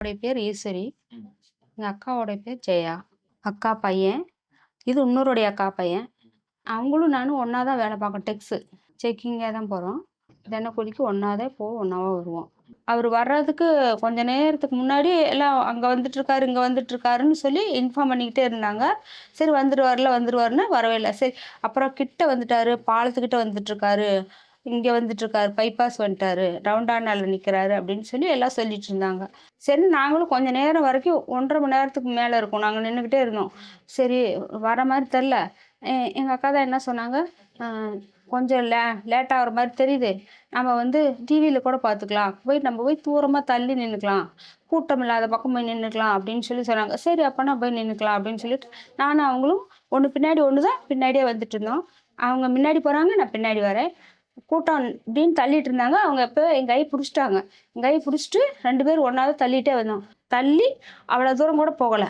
அவருடைய பேர் ஈஸ்வரி. ம். எங்க அக்காவோட பேர் ஜெயா. அக்கா பையன். இது இன்னொருடைய அக்கா பையன். அவங்களும் நானும் ஒன்றா தான் வேலை பார்க்கோம் டெக்ஸு செக்கிங்காக தான் போகிறோம் தினக்கூலிக்கு ஒன்றா தான் போவோம் ஒன்றாவா வருவோம். அவர் வர்றதுக்கு கொஞ்ச நேரத்துக்கு முன்னாடி எல்லாம் அங்கே வந்துட்டுருக்காரு இங்கே வந்துட்டுருக்காருன்னு சொல்லி இன்ஃபார்ம் பண்ணிக்கிட்டே இருந்தாங்க. சரி வந்துடுவார்ல வந்துடுவாருன்னு வரவே இல்லை. சரி அப்புறம் கிட்ட வந்துட்டாரு பாலத்துக்கிட்ட வந்துட்டுருக்காரு இங்கே வந்துட்டுருக்காரு பைபாஸ் வந்துட்டாரு ரவுண்டானால நிற்கிறாரு அப்படின்னு சொல்லி எல்லாம் சொல்லிட்டு இருந்தாங்க. சரி நாங்களும் கொஞ்ச நேரம் வரைக்கும் ஒன்றரை மணி நேரத்துக்கு மேலே இருக்கும். நாங்கள் நின்றுக்கிட்டே இருந்தோம். சரி வர மாதிரி தெரில எங்கள் அக்கா தான் என்ன சொன்னாங்க? கொஞ்சம் லே லேட் ஆகிற மாதிரி தெரியுது. நம்ம வந்து டிவியில் கூட பார்த்துக்கலாம். போய் நம்ம போய் தூரமாக தள்ளி நின்றுக்கலாம் கூட்டம் இல்லாத பக்கம் போய் நின்றுக்கலாம் அப்படின்னு சொல்லி சொன்னாங்க. சரி அப்போனா போய் நின்றுக்கலாம் அப்படின்னு சொல்லிட்டு நானும் அவங்களும் ஒன்று பின்னாடி ஒன்று தான் பின்னாடியே வந்துட்டு இருந்தோம். அவங்க முன்னாடி போகிறாங்க நான் பின்னாடி வரேன். கூட்டம் இப்படின்னு தள்ளிட்டு இருந்தாங்க. அவங்க எப்போ என் கை பிடிச்சிட்டாங்க. என் கை பிடிச்சிட்டு ரெண்டு பேரும் ஒன்றாவது தள்ளிட்டே வந்தோம். தள்ளி அவ்வளோ தூரம் கூட போகலை.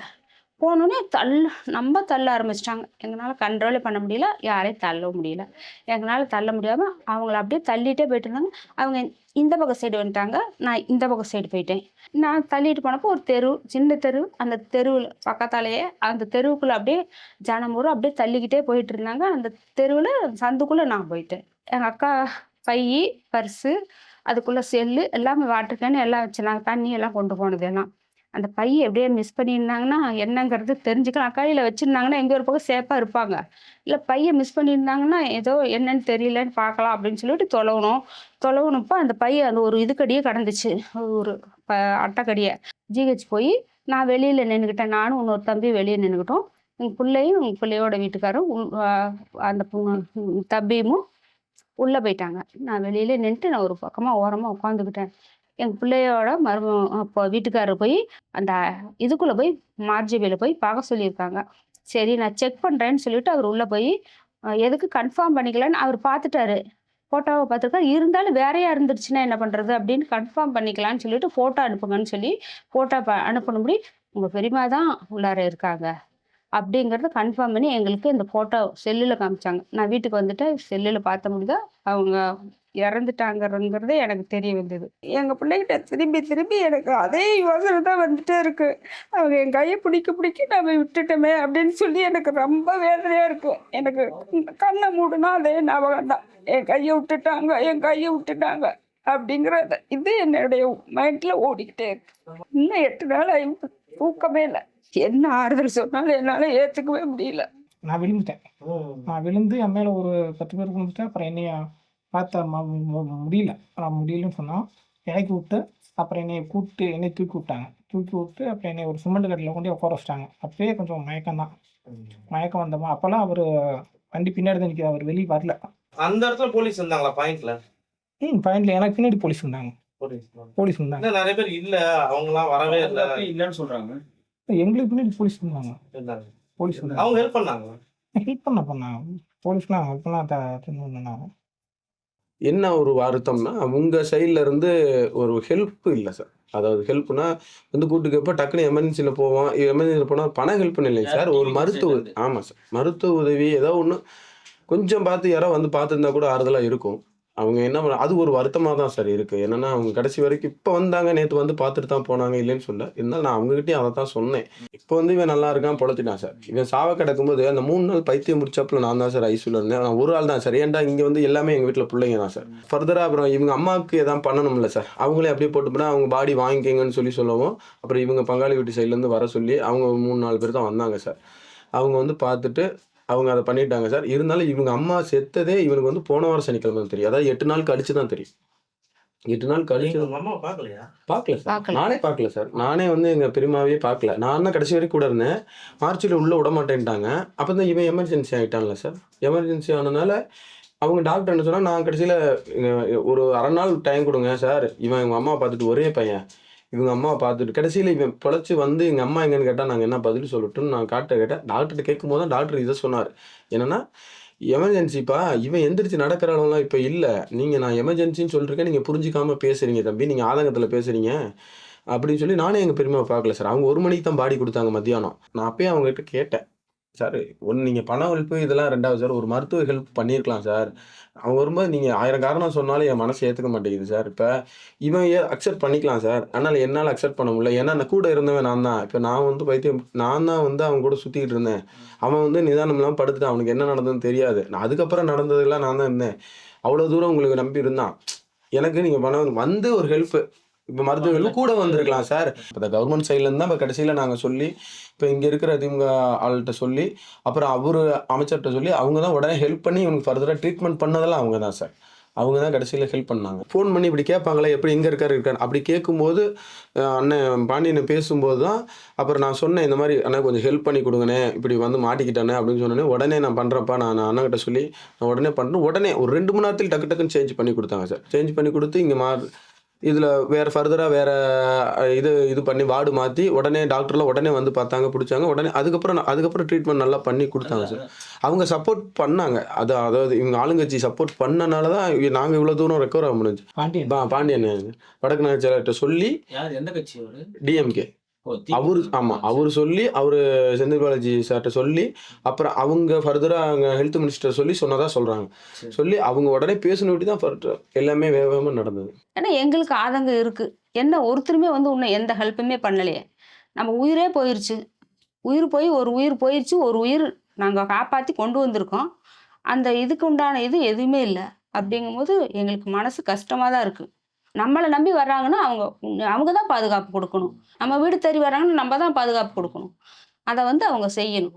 போனோடனே தள்ள நம்ம தள்ள ஆரம்பிச்சிட்டாங்க. எங்களால் கண்ட்ரோலே பண்ண முடியல. யாரையும் தள்ளவும் முடியல. எங்களால் தள்ள முடியாமல் அவங்கள அப்படியே தள்ளிகிட்டே போயிட்டு இருந்தாங்க. அவங்க இந்த பக்கம் சைடு வந்துட்டாங்க. நான் இந்த பக்கம் சைடு போயிட்டேன். நான் தள்ளிட்டு போனப்போ ஒரு தெரு சின்ன தெரு. அந்த தெருவில் பக்கத்தாலேயே அந்த தெருவுக்குள்ளே அப்படியே ஜனமுறை அப்படியே தள்ளிக்கிட்டே போயிட்டு இருந்தாங்க. அந்த தெருவில் சந்துக்குள்ளே நான் போயிட்டேன். எங்கள் அக்கா பை பர்ஸு அதுக்குள்ளே செல்லு எல்லாமே வாட்டர் கேன் எல்லாம் வச்சுருந்தாங்க தண்ணி எல்லாம் கொண்டு போனது எல்லாம். அந்த பையை எப்படியே மிஸ் பண்ணியிருந்தாங்கன்னா என்னங்கிறது தெரிஞ்சுக்கலாம் கையில் வச்சுருந்தாங்கன்னா எங்கே ஒரு பக்கம் சேஃபாக இருப்பாங்க. இல்லை பையை மிஸ் பண்ணியிருந்தாங்கன்னா ஏதோ என்னன்னு தெரியலன்னு பார்க்கலாம் அப்படின்னு சொல்லிட்டு தொலைவணும் தொலைவனப்போ அந்த பைய அந்த ஒரு இதுக்கடியே கடந்துச்சு. ஒரு ப அட்டைக்கடியை. ஜிஹெச் போய் நான் வெளியில் நின்றுக்கிட்டேன் நானும் இன்னொரு தம்பி வெளியே நின்றுக்கிட்டோம் எங்கள் பிள்ளையும் எங்கள் பிள்ளையோட வீட்டுக்காரும் அந்த தம்பியும் உள்ளே போயிட்டாங்க. நான் வெளியில நின்றுட்டு நான் ஒரு பக்கமாக ஓரமாக உட்காந்துக்கிட்டேன் எங்கள் பிள்ளையோட மரும அப்போ வீட்டுக்காரர் போய் அந்த இதுக்குள்ளே போய் மார்ஜிபியில் போய் பார்க்க சொல்லியிருக்காங்க. சரி நான் செக் பண்ணுறேன்னு சொல்லிட்டு அவர் உள்ளே போய் எதுக்கு கன்ஃபார்ம் பண்ணிக்கலான்னு அவர் பார்த்துட்டாரு. ஃபோட்டோவை பார்த்துருக்காரு. இருந்தாலும் வேறையா இருந்துருச்சுன்னா என்ன பண்ணுறது அப்படின்னு கன்ஃபார்ம் பண்ணிக்கலான்னு சொல்லிட்டு ஃபோட்டோ அனுப்புங்கன்னு சொல்லி ஃபோட்டோ ப அனுப்பணும்படி உங்கள் பெரியம்மா தான் உள்ளார இருக்காங்க. அப்படிங்கிறத கன்ஃபார்ம் பண்ணி எங்களுக்கு இந்த ஃபோட்டோ செல்லில் காமிச்சாங்க. நான் வீட்டுக்கு வந்துட்டு செல்லில் பார்த்த முடியுதா? அவங்க இறந்துட்டாங்கங்கிறதே எனக்கு தெரிய வந்தது. எங்கள் பிள்ளைகிட்ட திரும்பி திரும்பி எனக்கு அதே யோசனை தான் வந்துட்டே இருக்கு. அவங்க என் கையை பிடிக்க பிடிக்க நம்ம விட்டுட்டோமே அப்படின்னு சொல்லி எனக்கு ரொம்ப வேதனையாக இருக்கும். எனக்கு கண்ணை மூடுனா அதே ஞாபகம் தான். என் கையை விட்டுட்டாங்க என் கையை விட்டுட்டாங்க அப்படிங்கிறத. இது என்னுடைய மைண்டில் ஓடிக்கிட்டே இருக்கு. இன்னும் எட்டு நாள் ஆகி தூக்கமே இல்லை. என்ன ஆறுதல் சொன்னாலும் என்னால் ஏற்றுக்கவே முடியல. நான் விழுந்துட்டேன். நான் விழுந்து என் மேலே ஒரு பத்து பேர் விழுந்துட்டேன் அப்புறம் என்னைய பார்த்தா முடியல. நான் முடியலன்னு சொன்னோம் இறக்கி விட்டு அப்புறம் என்னைய கூப்பிட்டு என்னை தூக்கி விட்டாங்க. தூக்கி விட்டு அப்புறம் என்னை ஒரு சிமெண்ட் கட்டில் கொண்டு உட்கார வச்சிட்டாங்க. அப்பயே கொஞ்சம் மயக்கம் தான். மயக்கம் வந்தோமா அப்போல்லாம் அவர் வண்டி பின்னாடி தான் நிற்கிது அவர் வெளியே வரல. அந்த இடத்துல போலீஸ் இருந்தாங்களா? பாயிண்ட்ல ம் பயனில் எனக்கு பின்னாடி போலீஸ் வந்தாங்க போலீஸ் போலீஸ். வந்தாங்க இன்னும் நிறைய பேர் இல்ல. அவங்கலாம் வரவே இல்ல. இல்லன்னு சொல்றாங்க. எங்களுக்கு பின்னாடி போலீஸ் இருந்தாங்க. போலீஸ் அவங்க ஹெல்ப் பண்ணாங்க. ஹெல்ப் பண்ண பண்ணாங்க. போலீஸ்லாம் ஹெல்ப் பண்ணலாம் பண்ணாங்க என்ன ஒரு வருத்தம்னா உங்க சைட்ல இருந்து ஒரு ஹெல்ப் இல்லை சார் அதாவது ஹெல்ப்னா வந்து கூட்டு கேட்ப டக்குனு எமர்ஜென்சியில் போவோம். எமர்ஜென்சியில் போனால் பண ஹெல்ப் இல்லைங்க சார் ஒரு மருத்துவ ஆமாம் சார் மருத்துவ உதவி ஏதோ ஒன்று கொஞ்சம் பார்த்து யாரோ வந்து பார்த்துருந்தா கூட ஆறுதலாக இருக்கும். அவங்க என்ன பண்ண அது ஒரு வருத்தமாக தான் சார் இருக்குது என்னென்னா அவங்க கடைசி வரைக்கும் இப்போ வந்தாங்க நேற்று வந்து பார்த்துட்டு தான் போனாங்க இல்லைன்னு சொல்ல. இருந்தாலும் நான் அவங்ககிட்டயும் அதை தான் சொன்னேன். இப்போ வந்து இவன் நல்லா இருக்கான் பொழைச்சிட்டான் சார். இவன் சாவை கிடக்கும்போது அந்த மூணு நாள் பைத்தியம் முடிச்சப்பல நான் தான் சார் ஐசியூல இருந்தேன். நான் ஒரு ஆள் தான் சார். ஏன்டா இங்கே வந்து எல்லாமே எங்கள் வீட்டில் பிள்ளைங்க தான் சார். ஃபர்தராக அப்புறம் இவங்க அம்மாவுக்கு எதாவது பண்ணணும்ல சார். அவங்களே அப்படியே போட்டு போனால் அவங்க பாடி வாங்கிக்கங்கன்னு சொல்லி சொல்லவும் அப்புறம் இவங்க பங்காளி வீட்டு சைட்லேருந்து வர சொல்லி அவங்க மூணு நாலு பேர் தான் வந்தாங்க சார். அவங்க வந்து பார்த்துட்டு அவங்க அதை பண்ணிட்டாங்க சார். இருந்தாலும் இவங்க அம்மா செத்ததே இவனுக்கு வந்து போன வாரம் சனிக்கிழமை தெரியும். அதாவது எட்டு நாள் கழிச்சு தான் தெரியும். எட்டு நாள் கழிச்சு அம்மாவை பாக்கலையா பார்க்கல சார். நானே பார்க்கல சார். நானே வந்து எங்க பெரியமாவே பார்க்கல. நான் தான் கடைசி வரைக்கும் கூட இருந்தேன். மார்ச்சில் உள்ள விட மாட்டேன்ட்டாங்க. அப்போ தான் இவன் எமர்ஜென்சி ஆகிட்டான்ல சார். எமர்ஜென்சி ஆனதுனால அவங்க டாக்டர் என்ன சொன்னா நான் கடைசியில் ஒரு அரை நாள் டைம் கொடுங்க சார். இவன் இவங்க அம்மாவை பார்த்துட்டு ஒரே பையன். இவங்க அம்மாவை பார்த்துட்டு கடைசியில் இவன் பிழைச்சி வந்து எங்கள் அம்மா எங்கன்னு கேட்டால் நாங்கள் என்ன பதில் சொல்லட்டும்னு நான் டாக்டர் கேட்டேன். டாக்டர்கிட்ட கேட்கும் போது தான் டாக்டர் இதை சொன்னார். என்னென்னா எமர்ஜென்சிப்பா இவன் எந்திரிச்சு நடக்கிற அளவுலாம் இப்போ இல்லை. நீங்கள் நான் எமர்ஜென்சின்னு சொல்லிருக்கேன். நீங்கள் புரிஞ்சிக்காமல் பேசுகிறீங்க தம்பி. நீங்கள் ஆதங்கத்தில் பேசுகிறீங்க அப்படின்னு சொல்லி நானே எங்கள் பெரியம்மா பார்க்கல சார். அவங்க ஒரு மணிக்கு தான் பாடி கொடுத்தாங்க மத்தியானம். நான் அப்பயே அவங்ககிட்ட கேட்டேன். சார் ஒன்று நீங்கள் பண ஹெல்ப்பு இதெல்லாம் ரெண்டாவது சார் ஒரு மருத்துவ ஹெல்ப் பண்ணியிருக்கலாம் சார். அவங்க வரும்போது நீங்கள் ஆயிரம் காரணம் சொன்னாலும் என் மனசு ஏற்றுக்க மாட்டேங்குது சார். இப்போ இவன் ஏ அக்செப்ட் பண்ணிக்கலாம் சார். ஆனால் என்னால் அக்செப்ட் பண்ண முடியல. ஏன்னா நான் கூட இருந்தவன் நான் தான். இப்போ நான் வந்து பைத்தியம் நான் தான் வந்து அவன் கூட சுற்றிக்கிட்டு இருந்தேன். அவன் வந்து நிதானம்லாம் படுத்துட்டான். அவனுக்கு என்ன நடந்ததுன்னு தெரியாது. நான் அதுக்கப்புறம் நடந்ததெல்லாம் நான் தான் இருந்தேன். அவ்வளோ தூரம் உங்களுக்கு நம்பி இருந்தான் எனக்கு நீங்கள் பணம் வந்து ஒரு ஹெல்ப்பு இப்போ மருத்துவ கூட வந்திருக்கலாம் சார். இப்போ கவர்மெண்ட் சைட்லேருந்து தான் இப்போ கடைசியில் நாங்கள் சொல்லி இப்போ இங்கே இருக்கிற திமுக ஆள்கிட்ட சொல்லி அப்புறம் அவர் அமைச்சர்கிட்ட சொல்லி அவங்க தான் உடனே ஹெல்ப் பண்ணி இவனுக்கு ஃபர்தராக ட்ரீட்மெண்ட் பண்ணதெல்லாம் அவங்க தான் சார். அவங்க தான் கடைசியில் ஹெல்ப் பண்ணாங்க. ஃபோன் பண்ணி இப்படி கேட்பாங்களே எப்படி எங்கே இருக்காரு இருக்காரு. அப்படி கேட்கும்போது அண்ணன் பாண்டியனை பேசும்போது தான் அப்புறம் நான் சொன்னேன் இந்த மாதிரி அண்ணா கொஞ்சம் ஹெல்ப் பண்ணி கொடுங்கண்ணே இப்படி வந்து மாட்டிக்கிட்டானே அப்படின்னு சொன்னோன்னே உடனே நான் பண்ணுறப்பா நான் அண்ணன்கிட்ட சொல்லி நான் உடனே பண்ணுறேன் உடனே ஒரு ரெண்டு மணி நேரத்தில் டக்கு டக்குன்னு சேஞ்ச் பண்ணி கொடுத்தாங்க சார். சேஞ்ச் பண்ணி கொடுத்து இங்கே மா இதில் வேறு ஃபர்தராக வேறு இது இது பண்ணி வார்டு மாற்றி உடனே டாக்டர்லாம் உடனே வந்து பார்த்தாங்க பிடிச்சாங்க. உடனே அதுக்கப்புறம் அதுக்கப்புறம் ட்ரீட்மெண்ட் நல்லா பண்ணி கொடுத்தாங்க சார் அவங்க சப்போர்ட் பண்ணாங்க. அது அதாவது இவங்க ஆளுங்கட்சி சப்போர்ட் பண்ணனால தான் நாங்கள் இவ்வளோ தூரம் ரெக்கவர் ஆக முடிஞ்சு. பாண்டியன். பா பாண்டியன். வடக்கு நகர்ச்சியாளர்கிட்ட சொல்லி டிஎம்கே அவரு ஆமாம் அவர் சொல்லி அவர் செந்தில் பாலாஜி சார்கிட்ட சொல்லி அப்புறம் அவங்க ஃபர்தராக அவங்க ஹெல்த் மினிஸ்டர் சொல்லி சொன்னதா சொல்கிறாங்க சரி. சொல்லி அவங்க உடனே பேசினு தான் ஃபர்தர் எல்லாமே வேகமாக நடந்தது. ஏன்னா எங்களுக்கு ஆதங்கம் இருக்கு. என்ன ஒருத்தருமே வந்து இன்னும் எந்த ஹெல்ப்புமே பண்ணலையே. நம்ம உயிரே போயிருச்சு. உயிர் போய் ஒரு உயிர் போயிருச்சு. ஒரு உயிர் நாங்கள் காப்பாற்றி கொண்டு வந்திருக்கோம். அந்த இதுக்கு உண்டான இது எதுவுமே இல்லை. அப்படிங்கும்போது எங்களுக்கு மனசு கஷ்டமாக தான் இருக்குது நம்மளை நம்பி வர்றாங்கன்னா அவங்க அவங்க தான் பாதுகாப்பு கொடுக்கணும். நம்ம வீடு தேடி வர்றாங்கன்னா நம்ம தான் பாதுகாப்பு கொடுக்கணும். அதை வந்து அவங்க செய்யணும்.